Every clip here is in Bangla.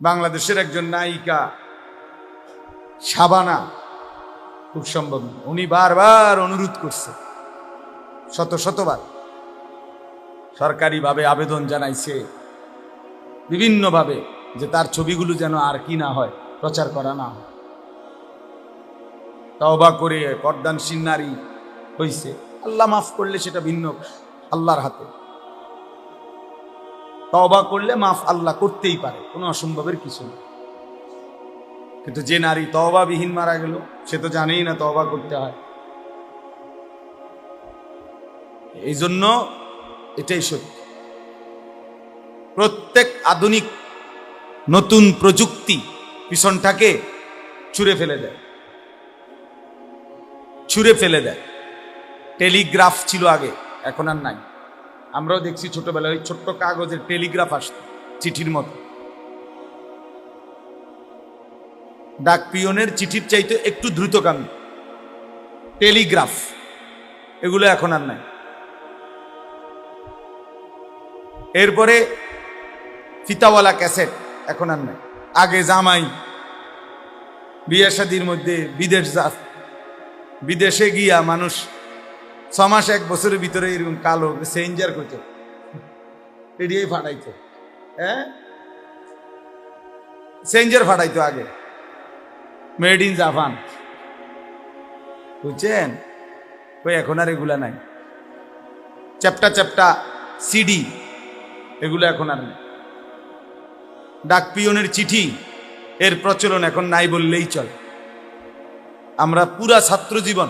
বাংলাদেশের একজন নায়িকা সাবানা খুব সম্ভব উনি বারবার অনুরোধ করছে, শত শতবার। সরকারিভাবে আবেদন জানাইছে, বিভিন্নভাবে, যে তার ছবিগুলো যেন আর কি না হয়, প্রচার করা না হয়। তওবা করে পর্দানসীন নারী হইছে। আল্লাহ মাফ করলে সেটা ভিন্ন, আল্লাহর হাতে। তওবা করলে মাফ আল্লাহ করতেই পারে, কোনো অসম্ভবের কিছু নেই কিন্তু যে নারী বিহীন মারা গেল, সে তো জানেই না তওবা করতে হয়। এই জন্য এটাই সত্য। প্রত্যেক আধুনিক নতুন প্রযুক্তি পিছনটাকে ছুঁড়ে ফেলে দেয়। ছুঁড়ে ফেলে দেয়। টেলিগ্রাফ ছিল আগে, এখন আর নাই। আমরাও দেখছি ছোটবেলায় ওই ছোট্ট কাগজের টেলিগ্রাফ আসত চিঠির মতো। ডাক পিয়নের চিঠির চাইতে একটু দ্রুতগামী। টেলিগ্রাফ, এগুলো এখন আর নাই। এরপরে ফিতাওয়ালা ক্যাসেট এখন আর নাই। আগে জামাই, বিয়ে শাদির মধ্যে বিদেশ যা বিদেশে গিয়া মানুষ ছ এক বছরের ভিতরে এরকম কালো সেঞ্জার করতো এড়িয়ে ফাটাইতো হ্যাঁ? সেঞ্জার ফাটাইতো আগে। Made in Japan. বুঝছেন? ওই এখন আর এগুলা নাই। চ্যাপটা চ্যাপটা সিডি, এগুলো এখন আর নেই। ডাক পিয়নের চিঠি, এর প্রচলন এখন নাই বললেই চলে। আমরা পুরা ছাত্র জীবন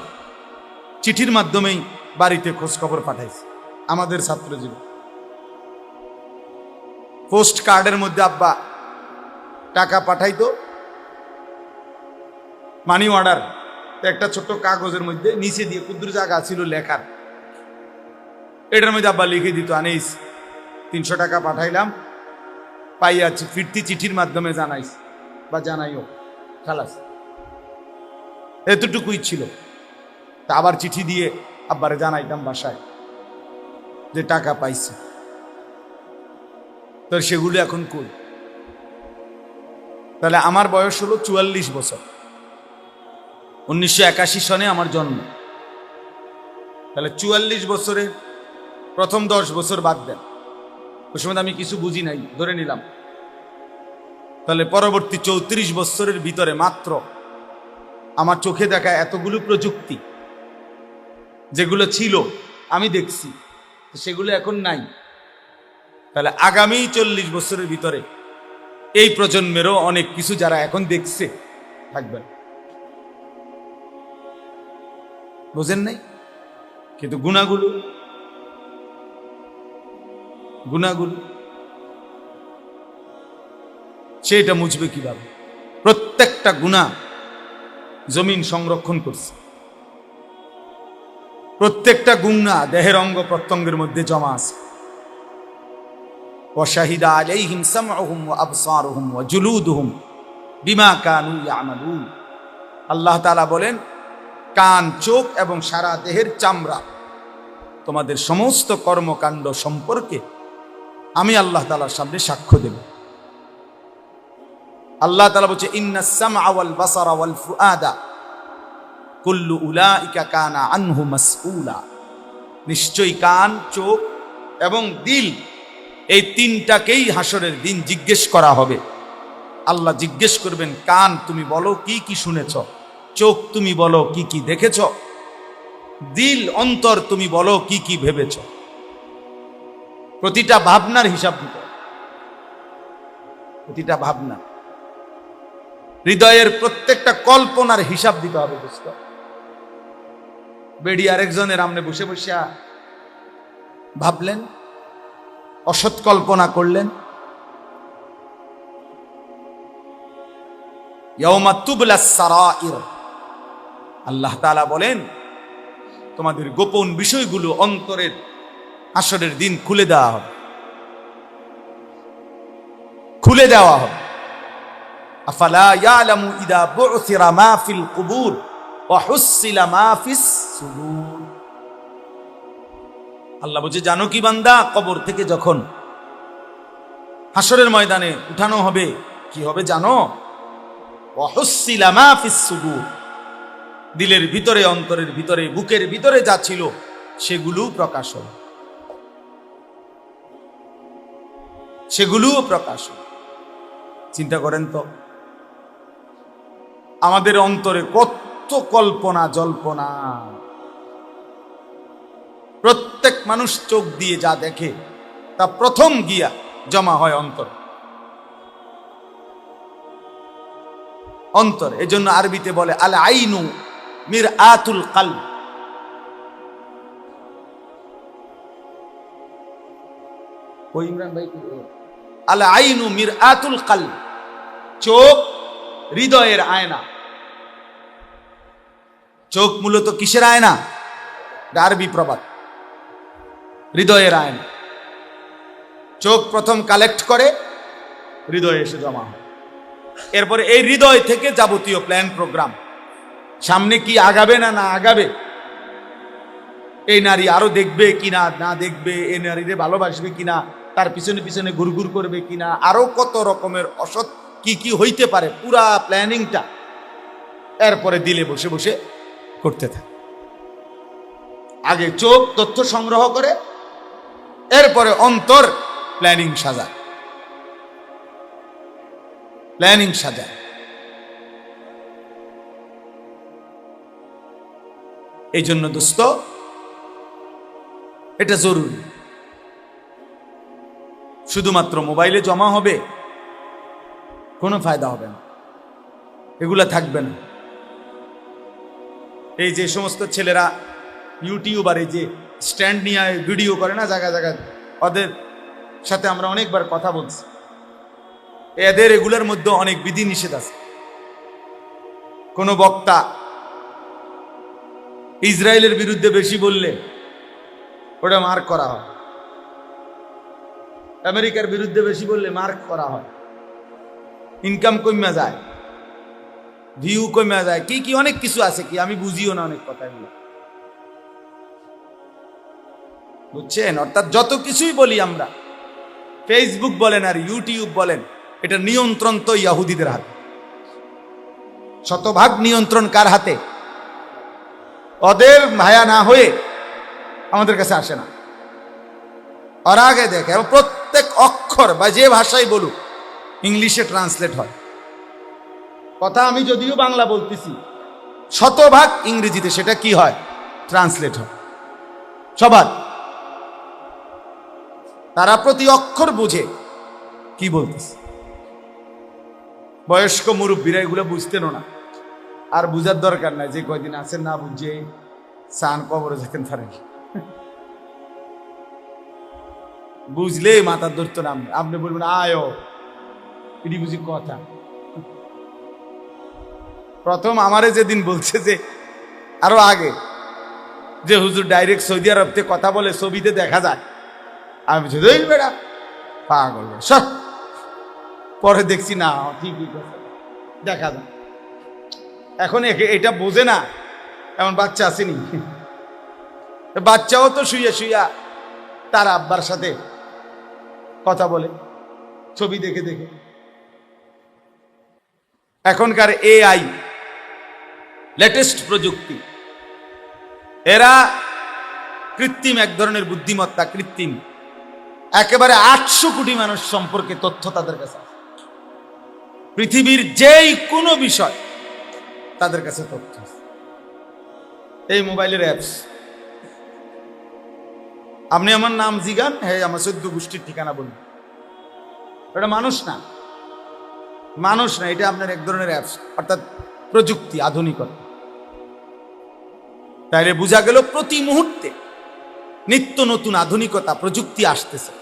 চিঠির মাধ্যমেই বাড়িতে খোঁজ খবর পাঠাইছি। আমাদের ছাত্র জীবন পোস্ট কার্ডের মধ্যে আব্বা টাকা পাঠাইতো। মানি অর্ডার একটা ছোট্ট কাগজের মধ্যে নিচে দিয়ে ক্ষুদ্র জায়গা ছিল লেখার। এটার মধ্যে আব্বা লিখে দিত, আনিস, তিনশো টাকা পাঠাইলাম। পাইয়াছি ফিরতি চিঠির মাধ্যমে জানাইস বা জানাইও। খালাস। এতটুকুই ছিল। তা আবার চিঠি দিয়ে আব্বারে জানাইতাম বাসায় যে টাকা পাইছে। তো সেগুলো এখন কই? তাহলে আমার বয়স হলো চুয়াল্লিশ বছর। উনিশশো একাশি সনে আমার জন্ম। তাহলে চুয়াল্লিশ বছরে প্রথম দশ বছর বাদ দেন। ওই সময় আমি কিছু বুঝি নাই, ধরে নিলাম। তাহলে পরবর্তী চৌত্রিশ বছরের ভিতরে মাত্র আমার চোখে দেখা এতগুলো প্রযুক্তি যেগুলো ছিল, আমি দেখছি। সেগুলো এখন নাই। তাহলে আগামী চল্লিশ বছরের ভিতরে এই প্রজন্মেরও অনেক কিছু যারা এখন দেখছে, থাকবে। বোঝেন নাই? কিন্তু গুণাগুলো গুণাগুলো, সেটা মুছবে কীভাবে? প্রত্যেকটা গুণা জমিন সংরক্ষণ করছে। প্রত্যেকটা গুণা দেহের অঙ্গ প্রত্যঙ্গের মধ্যে জমা আছে وشهد عليهم سمعهم وابصارهم وجلودهم বিমা কানু ইয়ামালুন আল্লাহ তাআলা বলেন কান চোখ এবং সারা দেহের চামড়া তোমাদের সমস্ত কর্মকাণ্ড সম্পর্কে আমি আল্লাহ তাআলার সামনে সাক্ষ্য দেব আল্লাহ তাআলা বলছে ইন্নাস সামআ ওয়াল বাসারা ওয়াল ফুআদা কুল্লু উলাইকা কানা আনহু মাসউলা। নিশ্চয়ই কান, চোখ এবং দিল এই তিনটাকেই হাসরের দিন জিজ্ঞেস করা হবে। আল্লাহ জিজ্ঞেস করবেন, কান তুমি বলো, কি কি শুনেছ? চোখ তুমি বলো, কি কি দেখেছ? দিল, অন্তর তুমি বলো, কি কি ভেবেছ? প্রতিটা ভাবনার হিসাব দিতে। প্রতিটা ভাবনা। হৃদয়ের প্রত্যেকটা কল্পনার হিসাব দিতে হবে, বুঝত বেডি আরেকজনের আমনে বসে বসে ভাবলেন, অসৎ কল্পনা করলেন। আল্লাহ তাআলা বলেন, তোমাদের গোপন বিষয়গুলো অন্তরের আসরের দিন খুলে দেওয়া হবে। খুলে দেওয়া হবে। আফালা ইদা বু'থিরা মা ফিল কুবুর। ওয়া হুসিলা মা ফিস সুদূর আল্লাহ বলছে, জানো কি বান্দা, কবর থেকে যখন হাসরের ময়দানে উঠানো হবে, কি হবে জানো ওয়াহুসসিলা মা ফিস সুদূর। দিলের ভিতরে, অন্তরের ভিতরে, বুকের ভিতরে যা ছিল সেগুলো প্রকাশ হবে সেগুলোও প্রকাশ। চিন্তা করেন তো, আমাদের অন্তরে কত কল্পনা, জল্পনা। প্রত্যেক মানুষ চোখ দিয়ে যা দেখে, তা প্রথম গিয়া জমা হয় অন্তর। অন্তর, এজন্য আরবিতে বলে আল আইনু মির আতুল কাল আল আইনু মির আতুল কাল চোখ হৃদয়ের আয়না। চোখ মূলত কিসের আয়না? আরবি প্রবাদ। হৃদয়ের আয়না। চোখ প্রথম কালেক্ট করে হৃদয়ে এসে জমা হয়। এরপরে এই হৃদয় থেকে যাবতীয় প্ল্যান প্রোগ্রাম। সামনে কি আগাবে না না আগাবে? এই নারী আরও দেখবে কিনা, না দেখবে? এই নারীরে ভালোবাসবে কিনা? তার পিছনে পিছনে ঘুরঘুর করবে কিনা? আরও কত রকমের অসৎ কি কি হইতে পারে? পুরা প্ল্যানিংটা এরপরে দিলে বসে বসে করতে থাকে। আগে চোখ তথ্য সংগ্রহ করে, এরপরে অন্তর প্ল্যানিং সাজায় প্ল্যানিং সাজায় এই জন্য দোস্ত, এটা জরুরি। শুধুমাত্র মোবাইলে জমা হবে, কোনো ফায়দা হবে না। এগুলা থাকবে না। এই যে সমস্ত ছেলেরা ইউটিউবার, এই যে স্ট্যান্ড নিয়ে ভিডিও করে না জায়গা জায়গায় ওদের সাথে আমরা অনেকবার কথা বলছি। এদের এগুলোর মধ্যে অনেক বিধি নিষেধ আছে। কোনো বক্তা ইসরায়েলের বিরুদ্ধে বেশি বললে ওটা মার্ক করা হয়। আমেরিকার বিরুদ্ধে বেশি বললে মার্ক করা হয়। ইনকাম কমে যায়। ভিউ কমে যায়। কি কি, অনেক কিছু আছে কি? আমি বুঝিও না অনেক কথা বুঝছেন? অর্থাৎ যত কিছুই বলি আমরা ফেসবুক বলেন আর ইউটিউব বলেন, এটা নিয়ন্ত্রণ তো ইয়াহুদিদের হাতে। শতভাগ নিয়ন্ত্রণ কার হাতে? ওদের ভায়া না হয়ে আমাদের কাছে আসে না। ওরা আগে দেখে প্রত্যেক অক্ষর বা যে ভাষাই বলুক ইংলিশে ট্রান্সলেট হয়। কথা আমি যদিও বাংলা বলতেছি। শতভাগ ইংরেজিতে সেটা কি হয়? ট্রান্সলেট হয়। সবার। তারা প্রতি অক্ষর বুঝে কি বলতেছে। বয়স্ক মুরব্বীরা এগুলো বুঝতেনও না। আর বুঝার দরকার নাই যে কয়দিন আছেন না বুঝে সান কবরে থাকেন পারেন বুঝলে মাথার ধরতো না। আপনি বলবেন, আয়ো এটি বুঝি কথা। প্রথম আমারে যেদিন বলছে যে, আরও আগে, যে হুজুর ডাইরেক্ট সৌদি আরব থেকে কথা বলে ছবিতে দেখা যায়। আমি বলছি "এই বেড়া, পাগল সব পরে দেখছি, না, ঠিকই দেখা যায় এখন এটা বোঝে না, এমন বাচ্চা আসেনি। বাচ্চাও তো শুইয়া শুইয়া তার আব্বার সাথে কথা বলে, ছবি দেখে দেখে। এখনকার এআই লেটেস্ট প্রযুক্তি। এরা কৃত্রিম এক ধরনের বুদ্ধিমত্তা, কৃত্রিম। একেবারে আটশো কোটি মানুষ সম্পর্কে তথ্য তাদের কাছে পৃথিবীর যেই কোনো বিষয় তাদের কাছে তথ্য এই মোবাইলের অ্যাপস আপনি আমার নাম জিগান হ্যাঁ আমার সদ্য গোষ্ঠীর ঠিকানা বলুন। এটা মানুষ না। মানুষ না, এটা আপনার এক ধরনের অ্যাপস অর্থাৎ প্রযুক্তি, আধুনিকতা। তাইলে বোঝা গেল প্রতি মুহূর্তে নিত্য নতুন আধুনিকতা, প্রযুক্তি আসতেছে।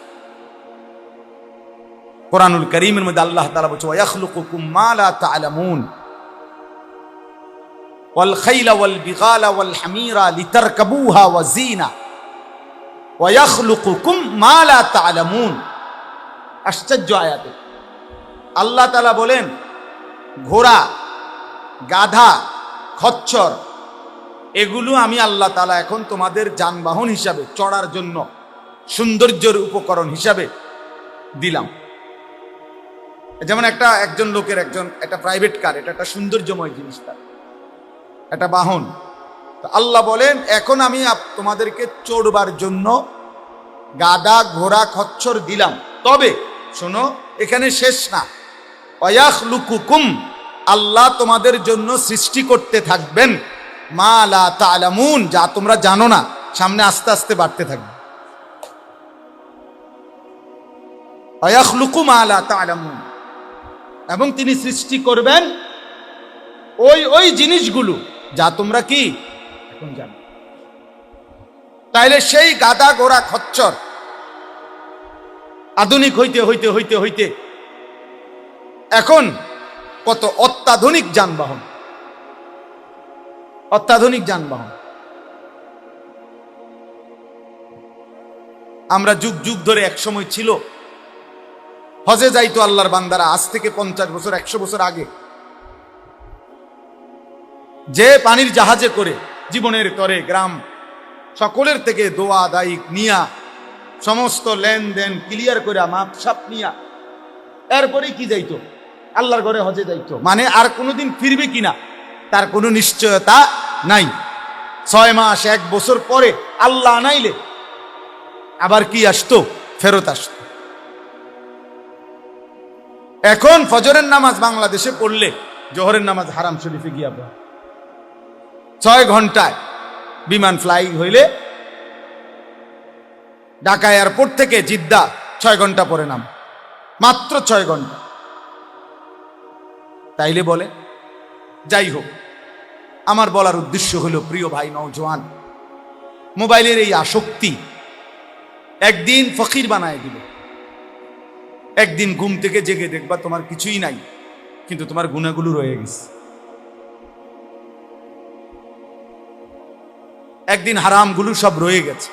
কোরআনুল করিমের মধ্যে আল্লাহ তাআলা বলছে ওয়াখলুকুকুম মা লা তা'লামুন ওয়াল খাইলা ওয়াল বিগালা ওয়াল হামিরা লিতারকাবুহা ওয়া জিনা ওয়াখলুকুকুম মা লা তা'লামুন আশ্চর্য আয়াতে। আল্লাহ তাআলা বলেন, ঘোড়া, গাধা, খচ্চর এগুলো আমি আল্লাহ তালা এখন তোমাদের যানবাহন হিসাবে, চড়ার জন্য, সৌন্দর্যের উপকরণ হিসাবে দিলাম। যেমন একটা একজন লোকের একজন, একটা প্রাইভেট কার এটা একটা সৌন্দর্যময় জিনিস তার। একটা বাহন। আল্লাহ বলেন, এখন আমি তোমাদেরকে চড়বার জন্য গাদা, ঘোড়া, খচ্ছর দিলাম। তবে, শোনো, এখানে শেষ না। অয়াখ লুকুকুম আল্লাহ তোমাদের জন্য সৃষ্টি করতে থাকবেন। মা লা তালামুন, যা তোমরা জানো না, সামনে আস্তে আস্তে বাড়তে থাকবে। অয়াখ লুকু মা লা তালামুন। এবং তিনি সৃষ্টি করবেন ওই ওই জিনিসগুলো, যা তোমরা কি? এখন জানো। তাইলে সেই গাদা গোড়া খচ্চর, আধুনিক হইতে হইতে হইতে হইতে, এখন কত অত্যাধুনিক যানবাহন অত্যাধুনিক যানবাহন। আমরা যুগ যুগ ধরে এক সময় ছিল। হজে যাইতো আল্লাহর বান্দারা, আজ থেকে পঞ্চাশ বছর, একশো বছর আগে। যে পানির জাহাজে করে জীবনের তরে গ্রাম, সকলের থেকে দোয়া দায়িক নিয়া, সমস্ত লেনদেন ক্লিয়ার করে মাপসাপ নিয়া এরপরে কি যাইতো? আল্লাহর ঘরে হজে যাইতো। মানে আর কোনোদিন ফিরবে কিনা? তার কোনো নিশ্চয়তা নাই। ছয় মাস, এক বছর পরে আল্লাহ আনাইলে। আবার কি আসতো? ফেরত আসতো। এখন ফজরের নামাজ বাংলাদেশে পড়লে জোহরের নামাজ হারাম শরীফে গিয়া পড়ে। ছয় ঘন্টায় বিমান ফ্লাইং হইলে ঢাকা এয়ারপোর্ট থেকে জিদ্দা ছয় ঘণ্টা পরে নাম। মাত্র ছয় ঘণ্টা। তাইলে বলে যাই হোক আমার বলার উদ্দেশ্য হলো, প্রিয় ভাই নওজোয়ান, মোবাইলের এই আসক্তি একদিন ফকির বানায় দিল একদিন ঘুম থেকে জেগে দেখবা তোমার কিছুই নাই, কিন্তু তোমার গুণাগুলো রয়ে গেছে। একদিন হারামগুলো সব রয়ে গেছে।